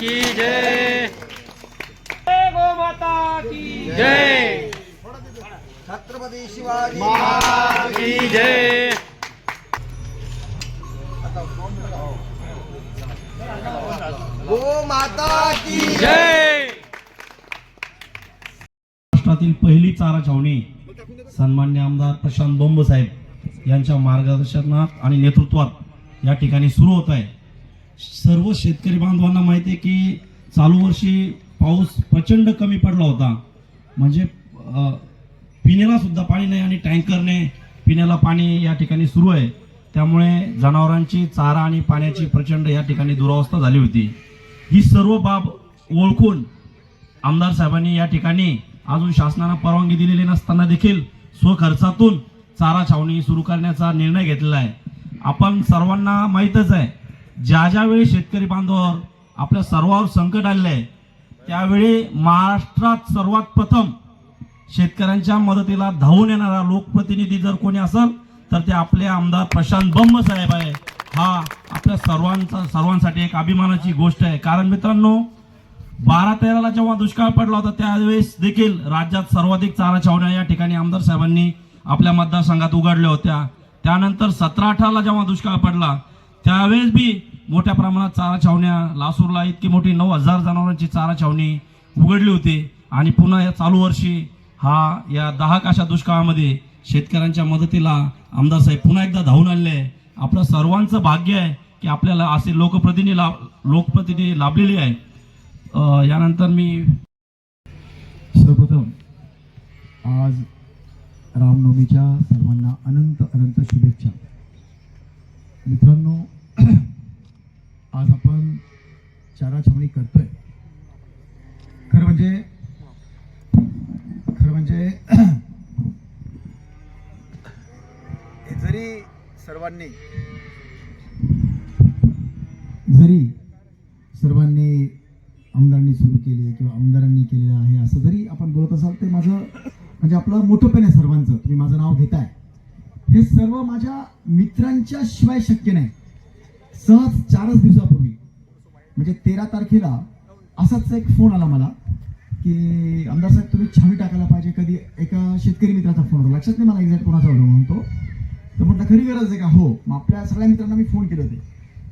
की जय। गो माता की जय। छत्रपती शिवाजी की जय। गो माता की जय। महाराष्ट्रातील पहिली चारा छावणी सन्मान्य आमदार प्रशांत बोंब साहेब यांच्या मार्गदर्शनात आणि नेतृत्वात या ठिकाणी सुरू होत आहे. सर्व शेतकरी बांधवांना माहिती आहे की चालू वर्षी पाऊस प्रचंड कमी पडला होता. म्हणजे पिण्यालासुद्धा पिण्याला सुद्धा पाणी नाही आणि टँकरने पिण्याला पाणी या ठिकाणी सुरू आहे. त्यामुळे जनावरांची चारा आणि पाण्याची प्रचंड या ठिकाणी दुरावस्था झाली होती. ही सर्व बाब ओळखून आमदार साहेबांनी या ठिकाणी अजून शासनानं परवानगी दिलेली नसताना देखील स्वखर्चातून चारा छावणी सुरू करण्याचा निर्णय घेतलेला आहे. आपण सर्वांना माहीतच आहे ज्या ज्या वेळी शेतकरी बांधवावर आपल्या सर्वावर संकट आलेलं आहे त्यावेळी महाराष्ट्रात सर्वात प्रथम शेतकऱ्यांच्या मदतीला धावून येणारा लोकप्रतिनिधी जर कोणी असेल तर ते आपले आमदार प्रशांत बंब साहेब आहे. हा आपल्या सर्वांचा सर्वांसाठी एक अभिमानाची गोष्ट आहे. कारण मित्रांनो बारा तेराला जेव्हा दुष्काळ पडला होता त्यावेळेस देखील राज्यात सर्वाधिक चारा छावण्या या ठिकाणी आमदार साहेबांनी आपल्या मतदारसंघात उघडल्या होत्या. त्यानंतर सतरा अठराला जेव्हा दुष्काळ पडला त्यावेळेस बी मोठ्या प्रमाणात चारा छावण्या लासूरला इतकी मोठी नऊ हजार जनावरांची चारा छावणी उघडली होती. आणि पुन्हा या चालू वर्षी हा या दहा काशा दुष्काळामध्ये शेतकऱ्यांच्या मदतीला आमदार साहेब पुन्हा एकदा धावून आलेले आहे. आपलं सर्वांचं भाग्य आहे की आपल्याला असे लोकप्रतिनिधी लाभ लोकप्रतिनिधी लाभलेली आहे यानंतर मी सर्वप्रथम आज रामनवमीच्या सर्वांना अनंत अनंत शुभेच्छा. मित्रांनो आज आपण चारा छावणी करतोय. खरं म्हणजे खरं म्हणजे जरी सर्वांनी जरी सर्वांनी आमदारांनी सुरू केली किंवा आमदारांनी केलेलं आहे असं जरी आपण बोलत असाल ते माझं म्हणजे आपलं मोठंपण आहे सर्वांचं तुम्ही माझं नाव घेताय. हे सर्व माझ्या मित्रांच्या शिवाय शक्य नाही. सहज चारच दिवसापूर्वी म्हणजे तेरा तारखेला असाच एक फोन आला मला की आमदार साहेब तुम्ही छावी टाकायला पाहिजे कधी एका शेतकरी मित्राचा फोन होता लक्षात नाही मला एक्झॅक्ट कोणाचा होता म्हणतो तर म्हटलं खरी गरज आहे का? हो. मग आपल्या सगळ्या मित्रांना मी फोन केले होते.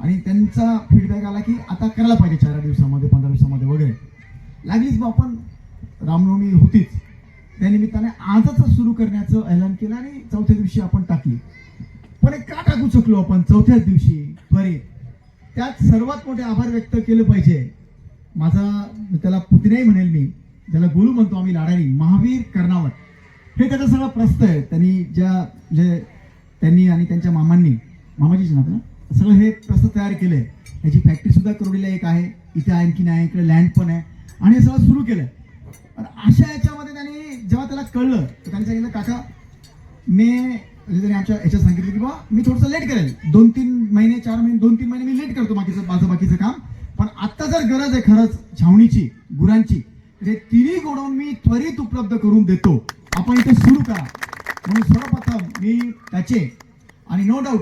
आणि त्यांचा फीडबॅक आला की आता करायला पाहिजे चार दिवसामध्ये पंधरा दिवसामध्ये वगैरे. लागलीच मग आपण रामनवमी होतीच. त्या निमित्ताने आजच सुरू करण्याचं ऐलान केलं आणि चौथ्या दिवशी आपण टाकली. पण एक का टाकू शकलो आपण चौथ्याच दिवशी त्वरित. त्यात सर्वात मोठे आभार व्यक्त केलं पाहिजे. माझा त्याला पुतण्याही म्हणेल मी ज्याला गुरु म्हणतो आम्ही लाडारी महावीर कर्णावत. हे त्याचा सगळा प्रस्त आहे. त्यांनी ज्या जे त्यांनी आणि त्यांच्या मामांनी मामाजीच ना सगळं हे प्रस्त तयार केलंय. याची फॅक्टरी सुद्धा करोडीला एक आहे. इथे आणखीन आहे इकडे लँड पण आहे. आणि हे सगळं सुरू केलं अशा याच्यामध्ये त्यांनी जेव्हा त्याला कळलं तर त्यांनी सांगितलं काका मी त्याने आमच्या याच्यात सांगितलं की बा मी थोडंसं लेट करेल दोन तीन महिने चार महिने दोन तीन महिने मी लेट करतो बाकीचं माझं बाकीचं काम. पण आत्ता जर गरज आहे खरंच छावणीची गुरांची म्हणजे तिन्ही गोडाऊन मी त्वरित उपलब्ध करून देतो. आपण इथे सुरू करा. म्हणून सर्वप्रथम मी त्याचे आणि नो डाऊट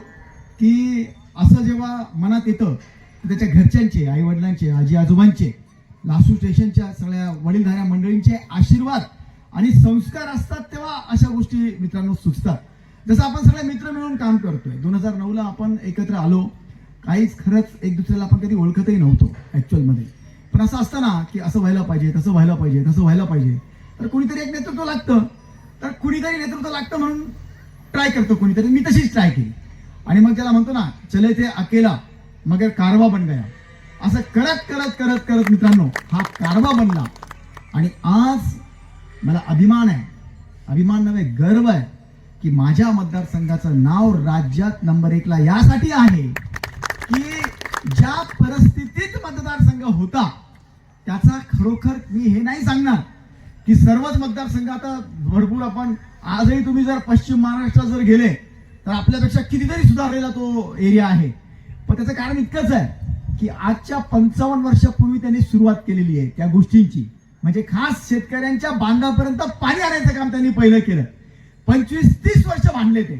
की असं जेव्हा मनात येतं त्याच्या घरच्यांचे आई वडिलांचे आजी आजोबांचे लासू स्टेशनच्या सगळ्या वडीलधाऱ्या मंडळींचे आशीर्वाद आणि संस्कार असतात तेव्हा अशा गोष्टी मित्रांनो सुचतात. जसं आपण सगळे मित्र मिळून काम करतोय दोन हजार नऊला आपण एकत्र आलो काहीच खरंच एक दुसऱ्याला आपण कधी ओळखतही नव्हतो ॲक्च्युअलमध्ये पण असं असतं ना की असं व्हायला पाहिजे तसं व्हायला पाहिजे तसं व्हायला पाहिजे. तर कुणीतरी एक नेतृत्व लागतं. तर कुणीतरी नेतृत्व लागतं म्हणून ट्राय करतो कुणीतरी. मी तशीच ट्राय केली. आणि मग त्याला म्हणतो ना चले ते अकेला मगर कारवा बन गया. असं करत करत करत करत मित्रांनो हा कारवा बनला. आणि आज मला अभिमान आहे. अभिमान नव्हे गर्व आहे. की माझ्या मतदारसंघाचं नाव राज्यात नंबर एकला यासाठी आहे की ज्या परिस्थितीत मतदारसंघ होता त्याचा खरोखर मी हे नाही सांगणार की सर्वच मतदारसंघ आता भरपूर आपण आजही तुम्ही जर पश्चिम महाराष्ट्रात जर गेले तर आपल्यापेक्षा कितीतरी सुधारलेला तो एरिया आहे. पण त्याचं कारण इतकंच आहे की आजच्या पंचावन्न वर्षापूर्वी त्यांनी सुरुवात केलेली आहे त्या गोष्टींची. म्हणजे खास शेतकऱ्यांच्या बांधापर्यंत पाणी आणायचं काम त्यांनी पहिलं केलं. पंचवीस तीस वर्ष बांधले ते.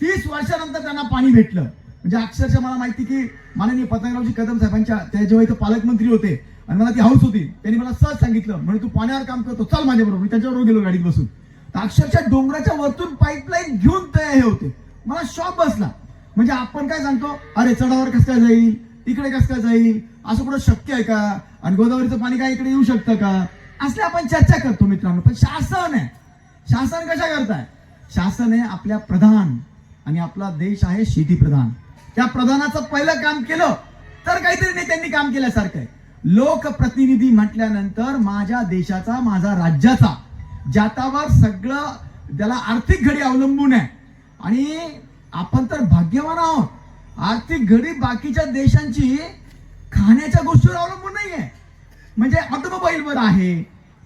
तीस वर्षानंतर त्यांना पाणी भेटलं. म्हणजे अक्षरशः मला माहिती की माननीय पतंगरावजी कदम साहेबांच्या त्या जेव्हा इथं पालकमंत्री होते. आणि मला ती हाऊस होती. त्यांनी मला सहज सांगितलं. म्हणजे तू पाण्यावर काम करतो. चल माझ्याबरोबर. मी त्याच्याबरोबर गेलो गाडीत बसून. तर अक्षरशः डोंगराच्या वरतून पाईपलाईन घेऊन तयार हे होते. मला शॉक बसला. म्हणजे आपण काय सांगतो? अरे चढावर कसं काय जाईल? इकडे कसं काय जाईल? असं कुठं शक्य आहे का? आणि गोदावरीचं पाणी काय इकडे येऊ शकतं का? असल्या आपण चर्चा करतो मित्रांनो. पण शासन आहे. शासन कशा करताय? शासन आहे आपल्या प्रधान आणि आपला देश आहे शेती प्रधान. त्या प्रधानाचं पहिलं काम केलं तर काहीतरी नेत्यांनी काम केल्यासारखं आहे. लोकप्रतिनिधी म्हटल्यानंतर माझ्या देशाचा माझा राज्याचा जातावर सगळं त्याला आर्थिक घडी अवलंबून आहे. आणि आपण तर भाग्यवान आहोत. आर्थिक घडी बाकीच्या देशांची खाण्याच्या गोष्टीवर अवलंबून नाहीये. म्हणजे ऑटोमोबाईलवर आहे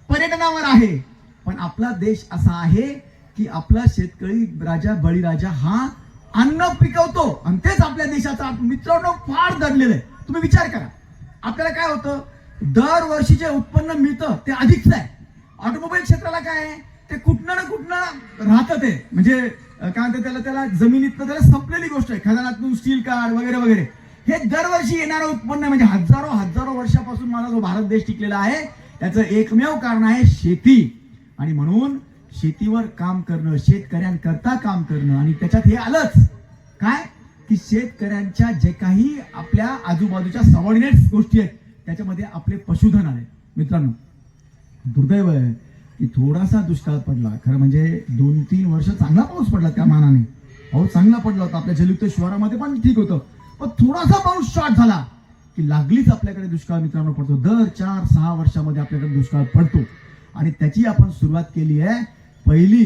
पर्यटनावर आहे. पण आपला देश असा आहे की आपला शेतकरी राजा बळीराजा हा अन्न पिकवतो. आणि तेच आपल्या देशाचा मित्रांनो फार दडलेलं आहे. तुम्ही विचार करा. आपल्याला काय होतं? दरवर्षी जे उत्पन्न मिळतं ते अधिकच आहे. ऑटोमोबाईल क्षेत्राला काय आहे? ते कुठनं ना कुठनं राहतं ते. म्हणजे काय म्हणतात त्याला त्याला जमिनीतनं त्याला संपलेली गोष्ट आहे. खजानातून स्टील कार्ड वगैरे वगैरे. हे दरवर्षी येणारं उत्पन्न म्हणजे हजारो हजारो वर्षापासून माझा जो भारत देश टिकलेला आहे त्याचं एकमेव कारण आहे शेती. आणि म्हणून शेतीवर काम करणं शेतकऱ्यांकरता काम करणं आणि त्याच्यात हे आलंच. काय? की शेतकऱ्यांच्या जे काही आपल्या आजूबाजूच्या सबॉर्डिनेट्स गोष्टी आहेत त्याच्यामध्ये आपले पशुधन आले. मित्रांनो दुर्दैव आहे की थोडासा दुष्काळ पडला. खरं म्हणजे दोन तीन वर्ष चांगला पाऊस पडला त्या मानाने. पाऊस चांगला पडला होता. आपल्या जलयुक्त शहरामध्ये पण ठीक होतं. पण थोडासा पाऊस शॉर्ट झाला की लागलीच आपल्याकडे दुष्काळ मित्रांनो पडतो. दर चार सहा वर्षामध्ये आपल्याकडे दुष्काळ पडतो. आणि त्याची आपण सुरुवात केली आहे पहिली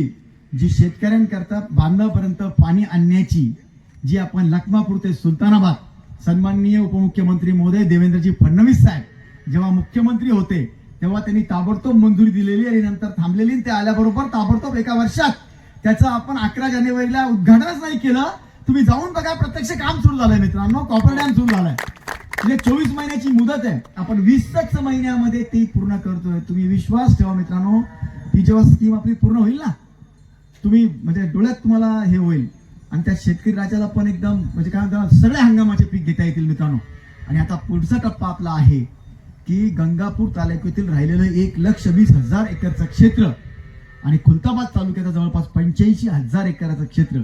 जी शेतकऱ्यांकरता बांधापर्यंत पाणी आणण्याची जी आपण लखमापूर ते सुलतानाबाद सन्माननीय उपमुख्यमंत्री महोदय देवेंद्रजी फडणवीस साहेब जेव्हा मुख्यमंत्री होते तेव्हा त्यांनी ताबडतोब मंजुरी दिलेली आणि नंतर थांबलेली ते आल्याबरोबर ताबडतोब एका वर्षात त्याचं आपण अकरा जानेवारीला उद्घाटनच नाही केलं. तुम्ही जाऊन बघा प्रत्यक्ष काम सुरू झालंय मित्रांनो कॉपर डॅम सुरू झालाय. म्हणजे चोवीस महिन्याची मुदत आहे. आपण वीसच महिन्यामध्ये ती पूर्ण करतोय. तुम्ही विश्वास ठेवा मित्रांनो. ती जेव्हा स्कीम आपली पूर्ण होईल ना तुम्ही म्हणजे डोळ्यात तुम्हाला हे होईल. आणि त्या शेतकरी राजाला पण एकदम म्हणजे काय म्हणतात सगळ्या हंगामाचे पीक घेता येतील मित्रांनो. आणि आता पुढचा टप्पा आपला आहे की गंगापूर तालुक्यातील राहिलेलं एक लक्ष वीस हजार एकरचं क्षेत्र आणि खुलताबाद तालुक्याचं जवळपास पंच्याऐंशी हजार एकराचं क्षेत्र.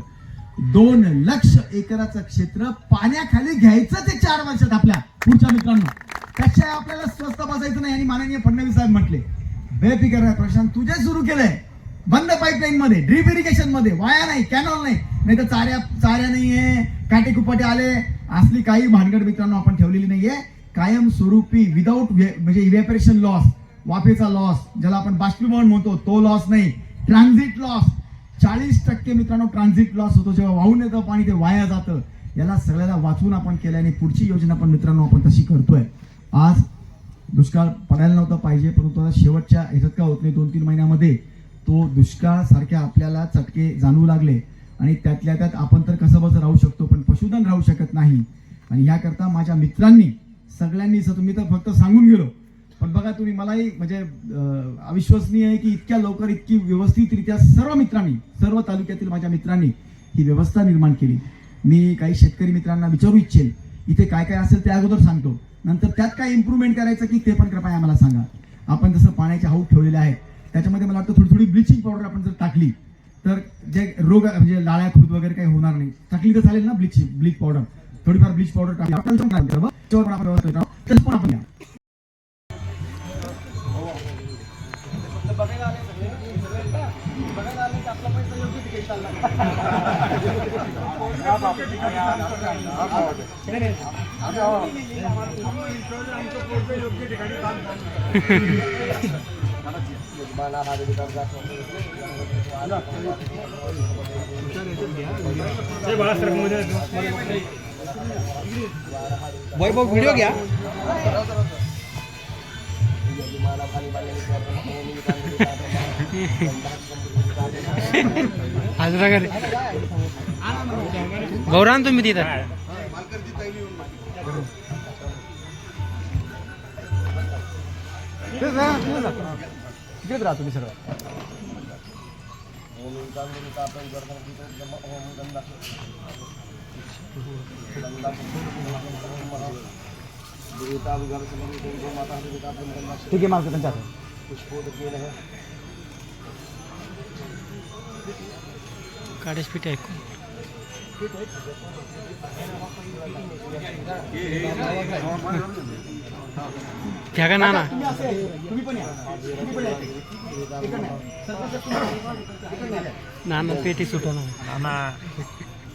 दोन लक्ष एकराचं क्षेत्र पाण्याखाली घ्यायचं ते चार वर्षात आपल्या पुढच्या मित्रांनो. त्याशिवाय आपल्याला स्वस्त बसायचं नाही आणि माननीय फडणवीस साहेब म्हटले? बेफिकर आहे प्रशांत तुझे सुरू केलंय. बंद पाईपलाईन मध्ये ड्रीप इरिगेशनमध्ये वाया नाही कॅनॉल नाही. नाही तर चाऱ्या चाऱ्या नाहीये काटे कुपाटे आले. असली काही भानगड मित्रांनो आपण ठेवलेली नाहीये. कायम स्वरूपी विदाऊट म्हणजे इव्हॅपरेशन लॉस वाफेचा लॉस ज्याला आपण बाष्पीभवन म्हणतो तो लॉस नाही. ट्रान्झिट लॉस चाळीस टक्के मित्रांनो ट्रान्झिट लॉस होतो. जेव्हा वाहून येतं पाणी ते वाया जातं. याला सगळ्याला वाचून आपण केलं आणि पुढची योजना पण मित्रांनो आपण तशी करतोय. आज दुष्काळ पडायला नव्हता पाहिजे परंतु आता शेवटच्या ह्याच्यात का होत नाही दोन तीन महिन्यामध्ये तो दुष्काळ सारख्या आपल्याला चटके जाणवू लागले. आणि त्यातल्या त्यात आपण तर कसं बसं राहू शकतो पण पशुधन राहू शकत नाही. आणि ह्याकरता माझ्या मित्रांनी सगळ्यांनी सर तुम्ही तर फक्त सांगून गेलो. पण बघा तुम्ही मलाही म्हणजे अविश्वसनीय आहे की इतक्या लवकर इतकी व्यवस्थितरित्या सर्व मित्रांनी सर्व तालुक्यातील माझ्या मित्रांनी ही व्यवस्था निर्माण केली. मी काही शेतकरी मित्रांना विचारू इच्छेल इथे काय काय असेल ते अगोदर सांगतो. नंतर त्यात काय इम्प्रूव्हमेंट करायचं की ते पण कृपया आम्हाला सांगा. आपण जसं पाण्याचे हाऊट ठेवलेले आहेत त्याच्यामध्ये मला वाटतं थोडी थोडी ब्लिचिंग पावडर आपण जर टाकली तर जे रोग म्हणजे लाळ्या खुद वगैरे काही होणार नाही. टाकली तर चालेल ना ब्लीच ब्लीच पावडर थोडीफार ब्लीच पावडर टाकली. पण आपण करू. तसं वैभव व्हिडिओ घ्या हजरा गौरान तुम्ही तिथं तेच ना, तेच ना. तिकडेच राहा तुम्ही सगळं ठीक आहे मालक त्यांच्या हातात काडेश पीठ ऐकू घ्या का नाना तुम्ही पण या तुम्ही पण या इकडनं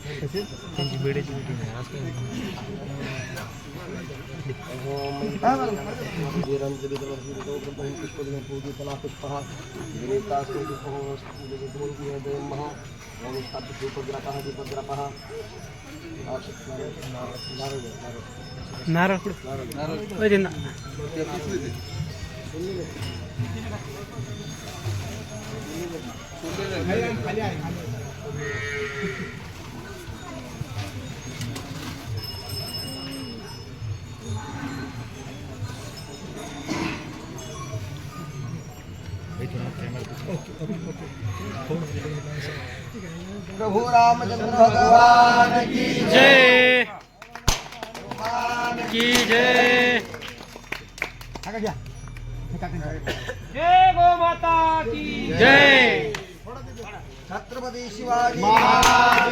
या. सरपंच तुम्ही या. नाना पेटी सुटवणार नारळ प्रभु रामचंद्र भगवान की जय की जय जय गो माता की जय छत्रपती शिवाजी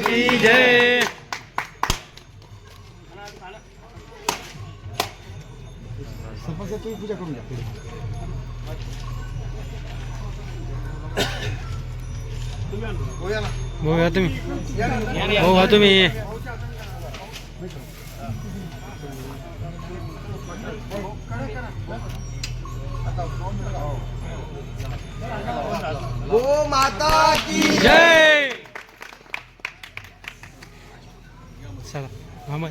की जय सरपंच तुम्ही पूजा करून घ्या पुढे. बघूया तुम्ही. बघा तुम्ही. गो माता की जय! चला. मामा